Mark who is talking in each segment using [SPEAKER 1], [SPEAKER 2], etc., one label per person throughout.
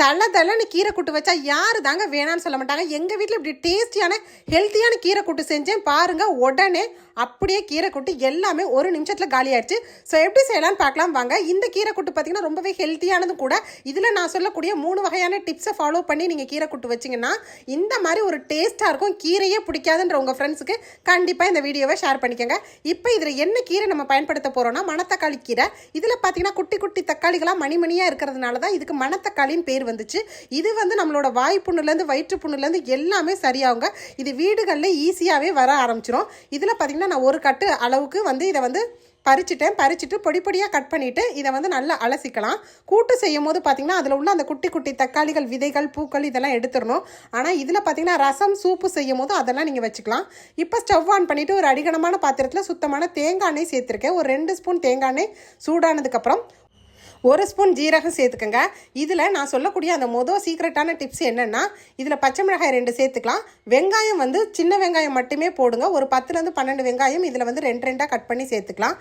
[SPEAKER 1] தலை தலைன்னு கீரை கூட்டு வச்சா யாரு தாங்க வேணாம்னு சொல்ல மாட்டாங்க. எங்கள் வீட்டில் இப்படி டேஸ்டியான ஹெல்த்தியான கீரை கூட்டு செஞ்சேன். பாருங்கள் உடனே அப்படியே கீரை கூட்டு எல்லாமே ஒரு நிமிஷத்தில் காலி ஆயிடுச்சு ஸோ எப்படி செய்யலாம்னு பார்க்கலாம். வாங்க இந்த கீரை கூட்டு பார்த்தீங்கன்னா ரொம்பவே ஹெல்த்தியானதும் கூட. இதில் நான் சொல்லக்கூடிய மூணு வகையான டிப்ஸை ஃபாலோ பண்ணி நீங்கள் கீரை கூட்டு வச்சிங்கன்னா இந்த மாதிரி ஒரு டேஸ்ட்டாக இருக்கும். கீரையே பிடிக்காதுன்ற உங்கள் ஃப்ரெண்ட்ஸுக்கு கண்டிப்பாக இந்த வீடியோவை ஷேர் பண்ணிக்கோங்க. இப்போ இதில் என்ன கீரை நம்ம பயன்படுத்த போகிறோம்னா மணத்தக்காளி கீரை. இதில் பார்த்தீங்கன்னா குட்டி குட்டி தக்காளிகளாக மணிமணியாக இருக்கிறதுனால தான் இதுக்கு மணத்தக்காளின்னு பேர் வந்துச்சு. இது வந்து நம்மளோட வாய் புண்ணுலேருந்து வயிற்று புண்ணுலேருந்து எல்லாமே சரியாகுங்க. இது வீடுகளில் ஈஸியாகவே வர ஆரம்பிச்சிடும் இதில் பார்த்தீங்கன்னா நான் ஒரு கட்டு அளவுக்கு வந்து இதை வந்து பறிச்சுட்டேன். பறிச்சுட்டு பொடி பொடியாக கட் பண்ணிவிட்டு இதை வந்து நல்லா அலசிக்கலாம். கூட்டு செய்யும் போது பார்த்திங்கன்னா அதில் உள்ள அந்த குட்டி குட்டி தக்காளிகள் விதைகள் பூக்கள் இதெல்லாம் எடுத்துடணும். ஆனால் இதில் பார்த்தீங்கன்னா ரசம் சூப்பு செய்யும் போது அதெல்லாம் நீங்கள் வச்சுக்கலாம். இப்போ ஸ்டவ் ஆன் பண்ணிவிட்டு ஒரு அடிகனமான பாத்திரத்தில் சுத்தமான தேங்காய் எண்ணெய் சேர்த்துருக்கேன். ஒரு ரெண்டு ஸ்பூன் தேங்காய் எண்ணெய் சூடானதுக்கப்புறம் ஒரு ஸ்பூன் ஜீரகம் சேர்த்துக்கோங்க. இதில் நான் சொல்லக்கூடிய அந்த மொதல் சீக்ரெட்டான டிப்ஸ் என்னென்னா இதில் பச்சை மிளகாய் ரெண்டு சேர்த்துக்கலாம். வெங்காயம் வந்து சின்ன வெங்காயம் மட்டுமே போடுங்க. ஒரு பத்துலேருந்து பன்னெண்டு வெங்காயம் இதில் வந்து ரெண்டு ரெண்டாக கட் பண்ணி சேர்த்துக்கலாம்.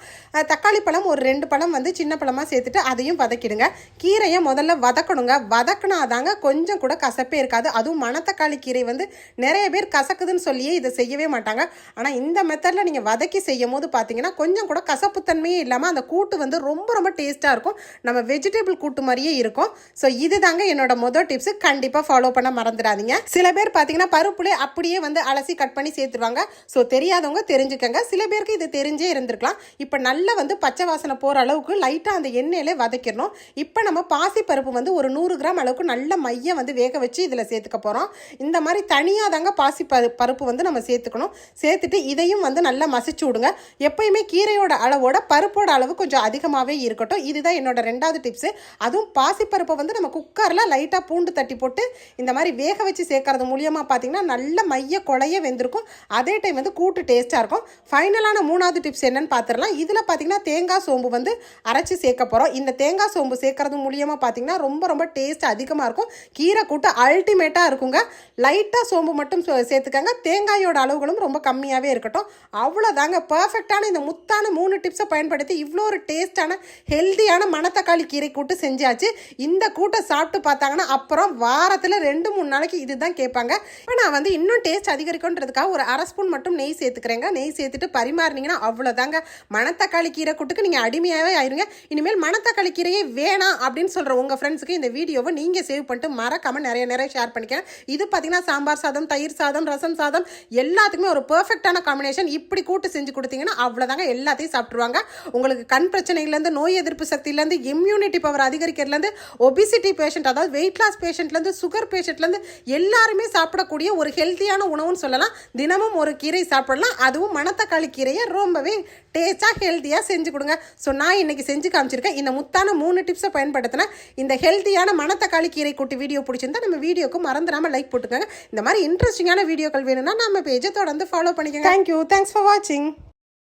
[SPEAKER 1] தக்காளி பழம் ஒரு ரெண்டு பழம் வந்து சின்ன பழமாக சேர்த்துட்டு அதையும் வதக்கிடுங்க. கீரையை முதல்ல வதக்கணுங்க. வதக்குனாதாங்க கொஞ்சம் கூட கசப்பே இருக்காது. அதுவும் மணத்தக்காளி கீரை வந்து நிறைய பேர் கசக்குதுன்னு சொல்லியே இதை செய்யவே மாட்டாங்க. ஆனால் இந்த மெத்தடில் நீங்கள் வதக்கி செய்யும் போது பார்த்தீங்கன்னா கொஞ்சம் கூட கசப்புத்தன்மையே இல்லாமல் அந்த கூட்டு வந்து ரொம்ப ரொம்ப டேஸ்ட்டாக இருக்கும். நம்ம வெஜிடபிள் கூட்டு மாதிரியே இருக்கும். ஸோ இது தாங்க என்னோட மொதல் டிப்ஸ் கண்டிப்பாக ஃபாலோ பண்ண மறந்துடாதீங்க. சில பேர் பார்த்தீங்கன்னா பருப்புலே அப்படியே வந்து அலசி கட் பண்ணி சேர்த்துருவாங்க. ஸோ தெரியாதவங்க தெரிஞ்சுக்கங்க. சில பேருக்கு இது தெரிஞ்சே இருந்திருக்கலாம். இப்போ நல்லா வந்து பச்சை வாசனை போகிற அளவுக்கு லைட்டாக அந்த எண்ணெயிலே வதக்கிடணும். இப்போ நம்ம பாசி பருப்பு வந்து ஒரு நூறு கிராம் அளவுக்கு நல்ல மைய வந்து வேக வச்சு இதில் சேர்த்துக்க போகிறோம் இந்த மாதிரி தனியாக தாங்க பாசி பரு பருப்பு வந்து நம்ம சேர்த்துக்கணும். சேர்த்துட்டு இதையும் வந்து நல்லா மசிச்சு விடுங்க. எப்பயுமே கீரையோட அளவோட பருப்போட அளவு கொஞ்சம் அதிகமாகவே இருக்கட்டும். இதுதான் என்னோட ரெண்டு ரெண்டாவது டிப்ஸு அதுவும் பாசிப்பருப்பை வந்து நம்ம குக்கரில் லைட்டாக பூண்டு தட்டி போட்டு இந்த மாதிரி வேக வச்சு சேர்க்கறது மூலியமாக பார்த்தீங்கன்னா நல்ல மைய குழைய வெந்திருக்கும். அதே டைம் வந்து கூட்டு டேஸ்ட்டாக இருக்கும். ஃபைனலான மூணாவது டிப்ஸ் என்னென்னு பார்த்துடலாம் இதில் பார்த்தீங்கன்னா தேங்காய் சோம்பு வந்து அரைச்சி சேர்க்க போகிறோம் இந்த தேங்காய் சோம்பு சேர்க்கறது மூலியமாக பார்த்தீங்கன்னா ரொம்ப ரொம்ப டேஸ்ட் அதிகமாக இருக்கும். கீரை கூட்டு அல்டிமேட்டாக இருக்குங்க. லைட்டாக சோம்பு மட்டும் சேர்த்துக்கங்க. தேங்காயோட அளவுகளும் ரொம்ப கம்மியாகவே இருக்கட்டும். அவ்வளோதாங்க பர்ஃபெக்டான இந்த முத்தான மூணு டிப்ஸை பயன்படுத்தி இவ்வளோ ஒரு டேஸ்டான ஹெல்த்தியான தக்காளி கீரை கூட்டு செஞ்சாச்சு. இந்த கூட்டை சாப்பிட்டு பார்த்தாங்கன்னா அப்புறம் வாரத்தில் ரெண்டு மூணு நாளைக்கு இதுதான் கேட்பாங்க. இப்போ நான் வந்து இன்னும் டேஸ்ட் அதிகரிக்கும்ன்றதுக்காக ஒரு அரை ஸ்பூன் மட்டும் நெய் சேர்த்துக்கிறேங்க. நெய் சேர்த்துட்டு பரிமாறினீங்கன்னா அவ்வளோதாங்க மணத்தக்காளி கீரை கூட்டுக்கு நீங்கள் அடிமையாகவே ஆயிருங்க. இனிமேல் மணத்தக்காளி கீரையே வேணாம் அப்படின்னு சொல்கிற உங்கள் ஃப்ரெண்ட்ஸுக்கு இந்த வீடியோவை நீங்கள் சேவ் பண்ணிட்டு மறக்காம நிறைய நிறைய ஷேர் பண்ணிக்கிறேன் இது பார்த்தீங்கன்னா சாம்பார் சாதம் தயிர் சாதம் ரசம் சாதம் எல்லாத்துக்குமே ஒரு பர்ஃபெக்டான காம்பினேஷன் இப்படி கூட்டு செஞ்சு கொடுத்தீங்கன்னா அவ்வளோதாங்க எல்லாத்தையும் சாப்பிட்ருவாங்க உங்களுக்கு கண் பிரச்சனையிலேருந்து நோய் எதிர்ப்பு சக்தியிலேருந்து இம்யூனிட்டி பவர் அதிகரிக்கிறதுலேருந்து ஒபிசிட்டி பேஷண்ட் அதாவது வெயிட் லாஸ் பேஷண்ட்லேருந்து சுகர் பேஷண்ட்லேருந்து எல்லாருமே சாப்பிடக்கூடிய ஒரு ஹெல்த்தியான உணவுன்னு சொல்லலாம். தினமும் ஒரு கீரை சாப்பிடலாம். அதுவும் மணத்தக்காளி கீரையை ரொம்பவே டேஸ்ட்டாக ஹெல்த்தியாக செஞ்சு கொடுங்க. ஸோ நான் இன்றைக்கி செஞ்சு காமிச்சிருக்கேன். இந்த முத்தான மூணு டிப்ஸை பயன்படுத்தினேன் இந்த ஹெல்த்தியான மணத்தக்காளி கீரை கூட்டி வீடியோ பிடிச்சிருந்தா நம்ம வீடியோக்கு மறந்துடாமல் லைக் போட்டுக்கோங்க. இந்த மாதிரி இன்ட்ரெஸ்டிங்கான வீடியோக்கள் வேணும்னா நம்ம பேஜை தொடர்ந்து ஃபாலோ பண்ணிக்கோங்க. தேங்க்யூ தேங்க்ஸ் ஃபார் வாட்சிங்